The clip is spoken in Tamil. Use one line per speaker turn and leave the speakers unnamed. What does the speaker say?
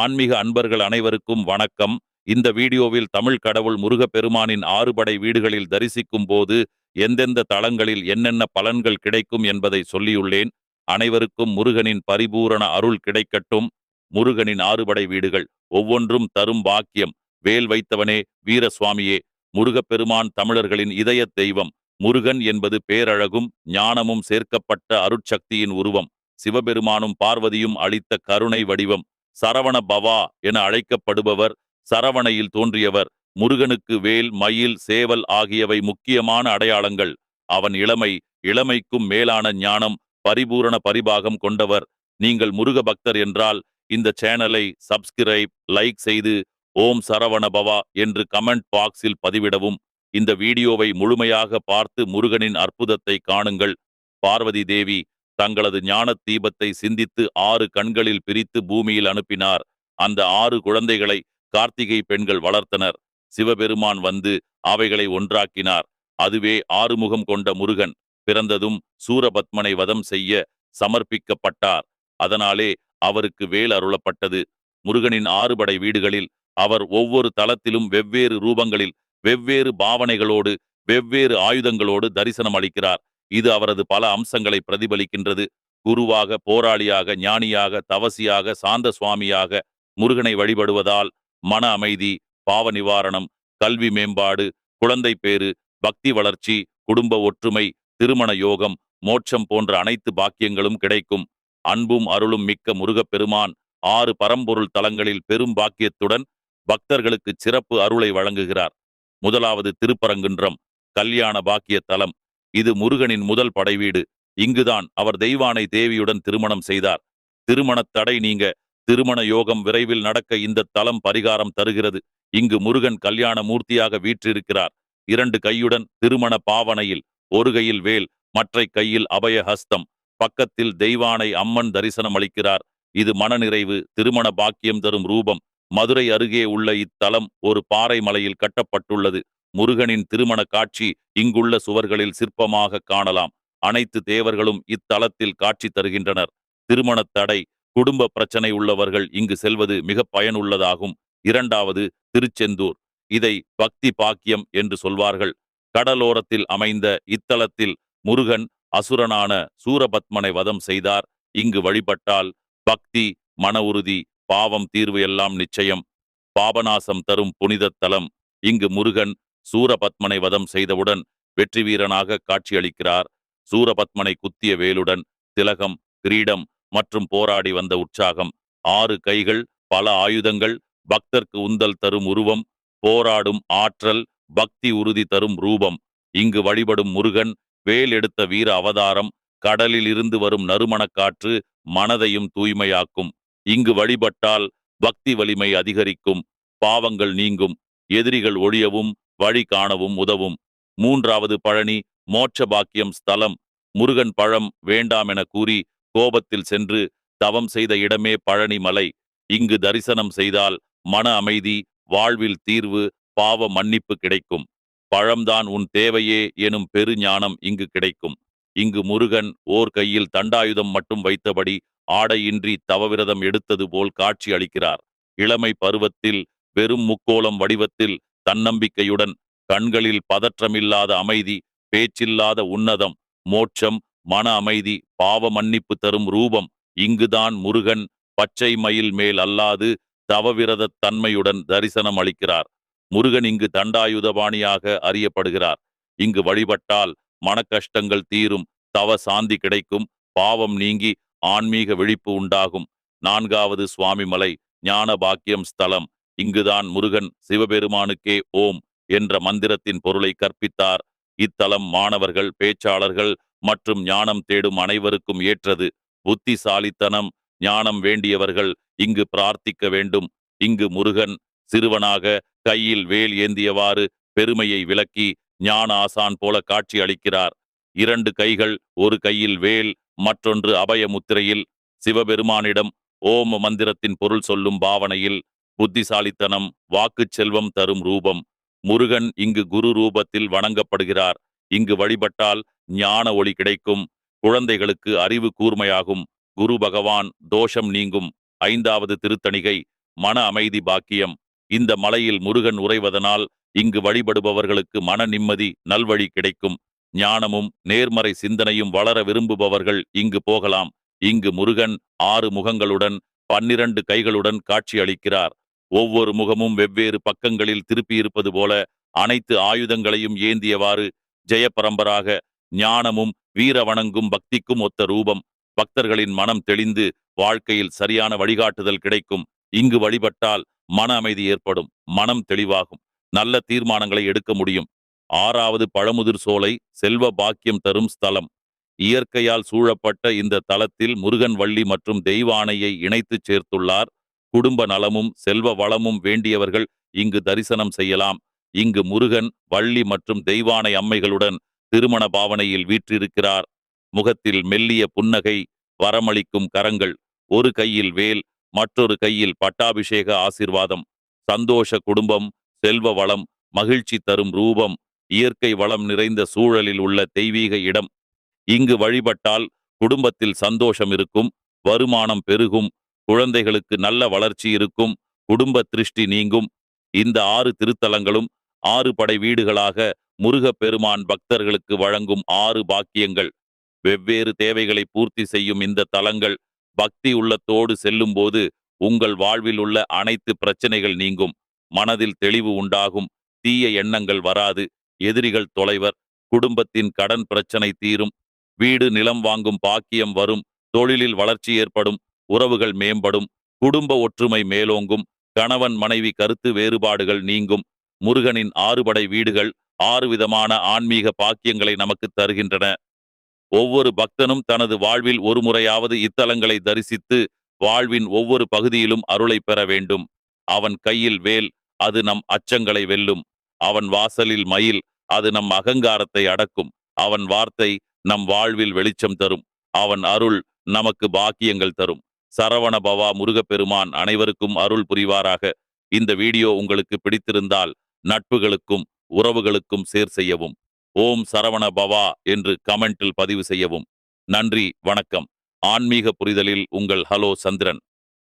ஆன்மீக அன்பர்கள் அனைவருக்கும் வணக்கம். இந்த வீடியோவில் தமிழ் கடவுள் முருகப்பெருமானின் ஆறுபடை வீடுகளில் தரிசிக்கும் போது எந்தெந்த தளங்களில் என்னென்ன பலன்கள் கிடைக்கும் என்பதை சொல்லியுள்ளேன். அனைவருக்கும் முருகனின் பரிபூரண அருள் கிடைக்கட்டும். முருகனின் ஆறுபடை வீடுகள் ஒவ்வொன்றும் தரும் பாக்கியம். வேல் வைத்தவனே வீரசுவாமியே முருகப்பெருமான் தமிழர்களின் இதய தெய்வம். முருகன் என்பது பேரழகும் ஞானமும் சேர்க்கப்பட்ட அருட்சக்தியின் உருவம். சிவபெருமானும் பார்வதியும் அளித்த கருணை வடிவம். சரவண பவா என அழைக்கப்படுபவர் சரவணையில் தோன்றியவர் முருகனுக்கு வேல் மயில் சேவல் ஆகியவை முக்கியமான அடையாளங்கள். அவன் இளமை இளமைக்கும் மேலான ஞானம் பரிபூரண பரிபாகம் கொண்டவர். நீங்கள் முருக பக்தர் என்றால் இந்த சேனலை சப்ஸ்கிரைப் லைக் செய்து ஓம் சரவண பவா என்று கமெண்ட் பாக்ஸில் பதிவிடவும். இந்த வீடியோவை முழுமையாக பார்த்து முருகனின் அற்புதத்தை காணுங்கள். பார்வதி தேவி தங்களது ஞானத் தீபத்தை சிந்தித்து ஆறு கண்களில் பிரித்து பூமியில் அனுப்பினார். அந்த ஆறு குழந்தைகளை கார்த்திகை பெண்கள் வளர்த்தனர். சிவபெருமான் வந்து அவைகளை ஒன்றாக்கினார். அதுவே ஆறுமுகம் கொண்ட முருகன். பிறந்ததும் சூரபத்மனை வதம் செய்ய சமர்ப்பிக்கப்பட்டார். அதனாலே அவருக்கு வேல் அருளப்பட்டது. முருகனின் ஆறுபடை வீடுகளில் அவர் ஒவ்வொரு தளத்திலும் வெவ்வேறு ரூபங்களில் வெவ்வேறு பாவனைகளோடு வெவ்வேறு ஆயுதங்களோடு தரிசனம் அளிக்கிறார் இது அவரது பல அம்சங்களை பிரதிபலிக்கின்றது. குருவாக போராளியாக ஞானியாக தவசியாக சாந்த சுவாமியாக முருகனை வழிபடுவதால் மன அமைதி பாவ நிவாரணம் கல்வி மேம்பாடு குழந்தை பேறு பக்தி வளர்ச்சி குடும்ப ஒற்றுமை திருமண யோகம் மோட்சம் போன்ற அனைத்து பாக்கியங்களும் கிடைக்கும். அன்பும் அருளும் மிக்க முருகப்பெருமான் ஆறு பரம்பொருள் தலங்களில் பெரும் பாக்கியத்துடன் பக்தர்களுக்கு சிறப்பு அருளை வழங்குகிறார். முதலாவது திருப்பரங்குன்றம் கல்யாண பாக்கிய தலம். இது முருகனின் முதல் படைவீடு. இங்குதான் அவர் தெய்வானை தேவியுடன் திருமணம் செய்தார். திருமணத் தடை நீங்க. திருமண யோகம் விரைவில் நடக்க இந்த தலம் பரிகாரம் தருகிறது. இங்கு முருகன் கல்யாண மூர்த்தியாக வீற்றிருக்கிறார். இரண்டு கையுடன் திருமண பாவனையில் ஒரு கையில் வேல் மற்றை கையில் அபய ஹஸ்தம் பக்கத்தில் தெய்வானை அம்மன் தரிசனம் அளிக்கிறார் இது மனநிறைவு திருமண பாக்கியம் தரும் ரூபம். மதுரை அருகே உள்ள இத்தலம் ஒரு பாறை மலையில் கட்டப்பட்டுள்ளது. முருகனின் திருமண காட்சி இங்குள்ள சுவர்களில் சிற்பமாக காணலாம். அனைத்து தேவர்களும் இத்தலத்தில் காட்சி தருகின்றனர். திருமணத் தடை குடும்ப பிரச்சனை உள்ளவர்கள் இங்கு செல்வது மிக பயனுள்ளதாகும். இரண்டாவது திருச்செந்தூர். இதை பக்தி பாக்கியம் என்று சொல்வார்கள். கடலோரத்தில் அமைந்த இத்தலத்தில் முருகன் அசுரனான சூரபத்மனை வதம் செய்தார். இங்கு வழிபட்டால் பக்தி மன உறுதி பாவம் தீர்வு எல்லாம் நிச்சயம். பாபநாசம் தரும் புனிதத் தலம். இங்கு முருகன் சூரபத்மனை வதம் செய்தவுடன் வெற்றி வீரனாக காட்சியளிக்கிறார். சூரபத்மனை குத்திய வேலுடன் திலகம் கிரீடம் மற்றும் போராடி வந்த உற்சாகம். ஆறு கைகள் பல ஆயுதங்கள் பக்தர்க்கு உந்தல் தரும் உருவம் போராடும் ஆற்றல் பக்தி உறுதி தரும் ரூபம். இங்கு வழிபடும் முருகன் வேல் எடுத்த வீர அவதாரம் கடலில் இருந்து வரும் நறுமணக்காற்று மனதையும் தூய்மையாக்கும். இங்கு வழிபட்டால் பக்தி வலிமை அதிகரிக்கும் பாவங்கள் நீங்கும் எதிரிகள் ஒழியவும் வழி காணவும் உதவும். மூன்றாவது பழனி மோட்ச பாக்கியம் ஸ்தலம் முருகன் பழம் வேண்டாம் என கூறி கோபத்தில் சென்று தவம் செய்த இடமே பழனி மலை. இங்கு தரிசனம் செய்தால் மன அமைதி வாழ்வில் தீர்வு பாவ மன்னிப்பு கிடைக்கும். பழம்தான் உன் தேவையே எனும் பெருஞானம் இங்கு கிடைக்கும். இங்கு முருகன் ஓர் கையில் தண்டாயுதம் மட்டும் வைத்தபடி ஆடையின்றி தவவிரதம் எடுத்தது போல் காட்சி அளிக்கிறார். இளமை பருவத்தில் வெறும் முக்கோலம் வடிவத்தில் தன்னம்பிக்கையுடன் கண்களில் பதற்றமில்லாத அமைதி பேச்சில்லாத உன்னதம் மோட்சம் மன அமைதி பாவ மன்னிப்பு தரும் ரூபம் இங்குதான் முருகன் பச்சை மயில் மேல் அல்லாது தவவிரதத் தன்மையுடன் தரிசனம் அளிக்கிறார். முருகன் இங்கு தண்டாயுதபாணியாக அறியப்படுகிறார். இங்கு வழிபட்டால் மனக்கஷ்டங்கள் தீரும் தவ சாந்தி கிடைக்கும் பாவம் நீங்கி ஆன்மீக விழிப்பு உண்டாகும். நான்காவது சுவாமிமலை ஞான பாக்கியம் ஸ்தலம். இங்குதான் முருகன் சிவபெருமானுக்கே ஓம் என்ற மந்திரத்தின் பொருளை கற்பித்தார். இத்தலம் மாணவர்கள் பேச்சாளர்கள் மற்றும் ஞானம் தேடும் அனைவருக்கும் ஏற்றது. புத்திசாலித்தனம் ஞானம் வேண்டியவர்கள் இங்கு பிரார்த்திக்க வேண்டும். இங்கு முருகன் சிறுவனாக கையில் வேல் ஏந்தியவாறு பெருமையை விளக்கி ஞான ஆசான் போல காட்சி அளிக்கிறார். இரண்டு கைகள் ஒரு கையில் வேல் மற்றொன்று அபய முத்திரையில். சிவபெருமானிடம் ஓம் மந்திரத்தின் பொருள் சொல்லும் பாவனையில் புத்திசாலித்தனம் வாக்குச் செல்வம் தரும் ரூபம். முருகன் இங்கு குரு ரூபத்தில் வணங்கப்படுகிறார். இங்கு வழிபட்டால் ஞான ஒளி கிடைக்கும். குழந்தைகளுக்கு அறிவு கூர்மையாகும். குரு பகவான் தோஷம் நீங்கும். ஐந்தாவது திருத்தணிகை மன அமைதி பாக்கியம். இந்த மலையில் முருகன் உறைவதனால் இங்கு வழிபடுபவர்களுக்கு மன நிம்மதி நல்வழி கிடைக்கும். ஞானமும் நேர்மறை சிந்தனையும் வளர விரும்புபவர்கள் இங்கு போகலாம். இங்கு முருகன் ஆறு முகங்களுடன் பன்னிரண்டு கைகளுடன் காட்சியளிக்கிறார் ஒவ்வொரு முகமும் வெவ்வேறு பக்கங்களில் திருப்பியிருப்பது போல அனைத்து ஆயுதங்களையும் ஏந்தியவாறு ஜெயபரம்பராக ஞானமும் வீர வணங்கும் பக்திக்கும் ஒத்த ரூபம். பக்தர்களின் மனம் தெளிந்து வாழ்க்கையில் சரியான வழிகாட்டுதல் கிடைக்கும். இங்கு வழிபட்டால் மன அமைதி ஏற்படும். மனம் தெளிவாகும். நல்ல தீர்மானங்களை எடுக்க முடியும். ஆறாவது பழமுதிர் சோலை செல்வ பாக்கியம் தரும் ஸ்தலம். இயற்கையால் சூழப்பட்ட இந்த தலத்தில் முருகன் வள்ளி மற்றும் தெய்வானையை இணைத்துச் சேர்த்துள்ளார். குடும்ப நலமும் செல்வ வளமும் வேண்டியவர்கள் இங்கு தரிசனம் செய்யலாம். இங்கு முருகன் வள்ளி மற்றும் தெய்வானை அம்மைகளுடன் திருமண பாவனையில் வீற்றிருக்கிறார். முகத்தில் மெல்லிய புன்னகை வரமளிக்கும் கரங்கள் ஒரு கையில் வேல் மற்றொரு கையில் பட்டாபிஷேக ஆசிர்வாதம். சந்தோஷ குடும்பம் செல்வ வளம் மகிழ்ச்சி தரும் ரூபம் இயற்கை வளம் நிறைந்த சூழலில் உள்ள தெய்வீக இடம். இங்கு வழிபட்டால் குடும்பத்தில் சந்தோஷம் இருக்கும் வருமானம் பெருகும் குழந்தைகளுக்கு நல்ல வளர்ச்சி இருக்கும் குடும்ப திருஷ்டி நீங்கும். இந்த ஆறு திருத்தலங்களும் ஆறு படை வீடுகளாக முருகப் பெருமான் பக்தர்களுக்கு வழங்கும் ஆறு பாக்கியங்கள். வெவ்வேறு தேவைகளை பூர்த்தி செய்யும் இந்த தலங்கள் பக்தி உள்ளத்தோடு செல்லும்போது உங்கள் வாழ்வில் உள்ள அனைத்து பிரச்சனைகள் நீங்கும். மனதில் தெளிவு உண்டாகும். தீய எண்ணங்கள் வராது. எதிரிகள் தொலைவர் குடும்பத்தின் கடன் பிரச்சனை தீரும் வீடு நிலம் வாங்கும் பாக்கியம் வரும் தொழிலில் வளர்ச்சி ஏற்படும் உறவுகள் மேம்படும் குடும்ப ஒற்றுமை மேலோங்கும் கணவன் மனைவி கருத்து வேறுபாடுகள் நீங்கும் முருகனின் ஆறுபடை வீடுகள் ஆறு விதமான ஆன்மீக பாக்கியங்களை நமக்கு தருகின்றன. ஒவ்வொரு பக்தனும் தனது வாழ்வில் ஒரு முறையாவது இத்தலங்களை தரிசித்து வாழ்வின் ஒவ்வொரு பகுதியிலும் அருளை பெற வேண்டும். அவன் கையில் வேல் அது நம் அச்சங்களை வெல்லும். அவன் வாசலில் மயில் அது நம் அகங்காரத்தை அடக்கும். அவன் வார்த்தை நம் வாழ்வில் வெளிச்சம் தரும். அவன் அருள் நமக்கு பாக்கியங்கள் தரும். சரவண பவா முருகப்பெருமான் அனைவருக்கும் அருள் புரிவாராக. இந்த வீடியோ உங்களுக்கு பிடித்திருந்தால் நட்புகளுக்கும் உறவுகளுக்கும் சேர் செய்யவும். ஓம் சரவண பவா என்று கமெண்டில் பதிவு செய்யவும். நன்றி வணக்கம். ஆன்மீக புரிதலில் உங்கள் ஹலோ சந்திரன்.